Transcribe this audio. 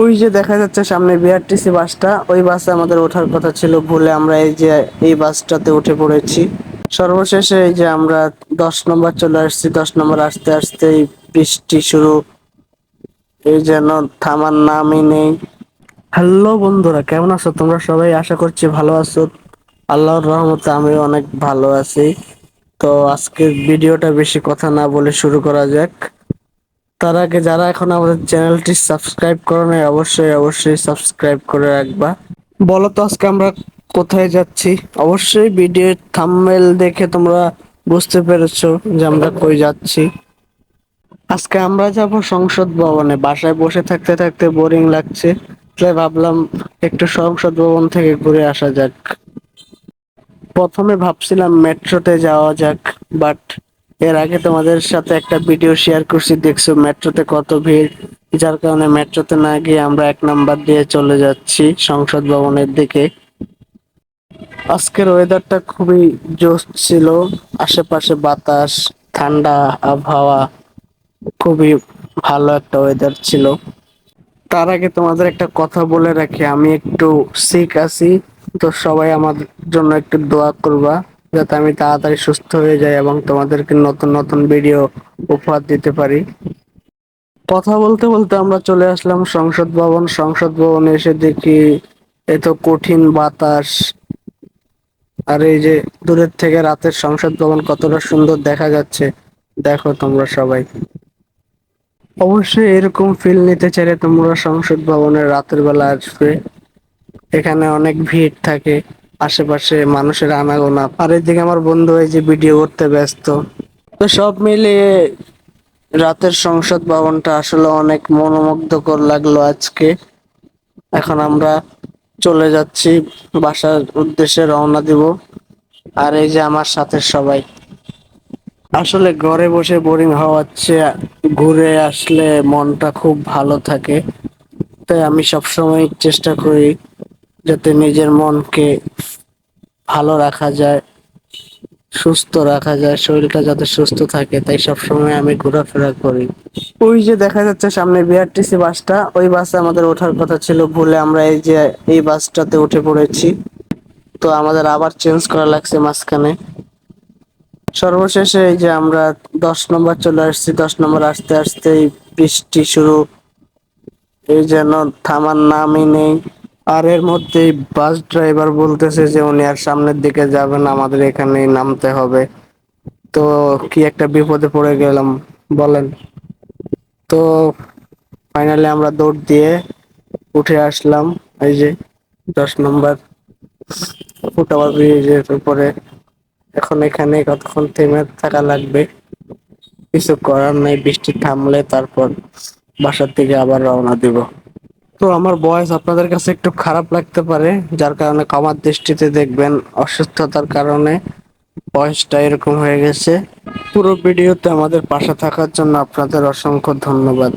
ওই যে দেখা যাচ্ছে সামনে বিআরটিসি বাসটা, ওই বাসে আমাদের ওঠার কথা ছিল ভুলে আমরা এই যে, এই বাসটাতে উঠে পড়েছি। সর্বশেষে এই যে আমরা দশ নম্বর চলে আসছি, দশ নম্বর আসতে আসতেই বৃষ্টি শুরু। এই যেন থামার নামই নেই। হ্যালো বন্ধুরা, কেমন আছো? তোমরা সবাই আশা করছি ভালো আছো। আল্লাহর রহমতে আমি অনেক ভালো আছি। তো আজকের ভিডিওটা বেশি কথা না বলে শুরু করা যাক। তার আগে যারা এখন আমাদের চ্যানেলটি সাবস্ক্রাইব করো নাই, অবশ্যই অবশ্যই সাবস্ক্রাইব করে রাখবা। বলো তো আজকে আমরা কোথায় যাচ্ছি? অবশ্যই ভিডিওর থাম্বনেল দেখে তোমরা বুঝতে পেরেছ যে আমরা কই যাচ্ছি। আজকে আমরা যাব সংসদ ভবনে। বাসায় বসে থাকতে থাকতে বোরিং লাগছে, তাই ভাবলাম একটু সংসদ ভবন থেকে ঘুরে আসা যাক। প্রথমে ভাবছিলাম মেট্রোতে যাওয়া যাক, বাট এর আগে তোমাদের সাথে একটা ভিডিও শেয়ার করছি, দেখছ মেট্রোতে কত ভিড়? যার কারণে মেট্রোতে না গিয়ে আমরা এক নাম্বার দিয়ে চলে যাচ্ছি সংসদ ভবনের দিকে। আজকের ওয়েদারটা খুবই জোশ ছিল, আশেপাশে বাতাস, ঠান্ডা আবহাওয়া, খুবই ভালো একটা ওয়েদার ছিল। তার আগে তোমাদের একটা কথা বলে রাখি, আমি একটু সিক আছি, তো সবাই আমার জন্য একটু দোয়া করবা। যাতে আমি তাড়াতাড়ি সুস্থ হয়ে যাই এবং তোমাদেরকে নতুন নতুন ভিডিও উপহার দিতে পারি। কথা বলতে বলতে আমরা চলে আসলাম সংসদ ভবন। সংসদ ভবনে এসে দেখি এত কঠিন বাতাস। আর এই যে দূরের থেকে রাতের সংসদ ভবন কতটা সুন্দর দেখা যাচ্ছে। দেখো তোমরা সবাই। অবশ্যই এরকম ফিল নিতে চাইলে তোমরা সংসদ ভবনের রাতের বেলা আসবে। এখানে অনেক ভিড় থাকে। আশেপাশে মানুষের আনাগোনা। আর এদিকে আমার বন্ধু এই যে ভিডিও করতে ব্যস্ত। তো সব মিলিয়ে রাতের সংসদ ভবনটা আসলে অনেক মনোমুগ্ধকর লাগল আজকে। এখন আমরা চলে যাচ্ছি, বাসার উদ্দেশ্যে রওনা দিব। আর এই যে আমার সাথে সবাই। আসলে ঘরে বসে বোরিং হওয়াচ্ছে, ঘুরে আসলে মনটা খুব ভালো থাকে। তাই আমি সবসময় চেষ্টা করি যাতে নিজের মনকে ভালো রাখা যায়, সুস্থ রাখা যায়, শরীরটা যাতে সুস্থ থাকে, তাই সবসময় আমি ঘোরাফেরা করি। ওই যে দেখা যাচ্ছে সামনে বিআরটিসি বাসটা, ওই বাসে আমাদের ওঠার কথা ছিল ভুলে আমরা এই যে, এই বাসটাতে উঠে পড়েছি। তো আমাদের আবার চেঞ্জ করা লাগছে মাঝখানে। সর্বশেষে এই যে আমরা দশ নম্বর চলে আসছি, দশ নম্বর আসতে আসতেই বৃষ্টি শুরু। এই যেন থামার নামই নেই। আর এর মধ্যেই বাস ড্রাইভার বলতেছে যে উনি আর সামনের দিকে যাবেন, আমাদের এখানে নামতে হবে। তো কি একটা বিপদে পড়ে গেলাম, বলেন। তো ফাইনালি আমরা দৌড় দিয়ে উঠে আসলাম, এই যে দশ নম্বর ফুটওভার ব্রিজের উপরে। এখন এখানে কতক্ষণ থেমে থাকা লাগবে? কিছু করার নাই, বৃষ্টি থামলে তারপর বাসার থেকে আবার রওনা দিব। তো আমার বয়স আপনাদের কাছে একটু খারাপ লাগতে পারে, যার কারণে কামার দৃষ্টিতে দেখবেন অসুস্থতার কারণে বয়সটা এরকম হয়ে গেছে। পুরো ভিডিওতে আমাদের পাশে থাকার জন্য আপনাদের অসংখ্য ধন্যবাদ।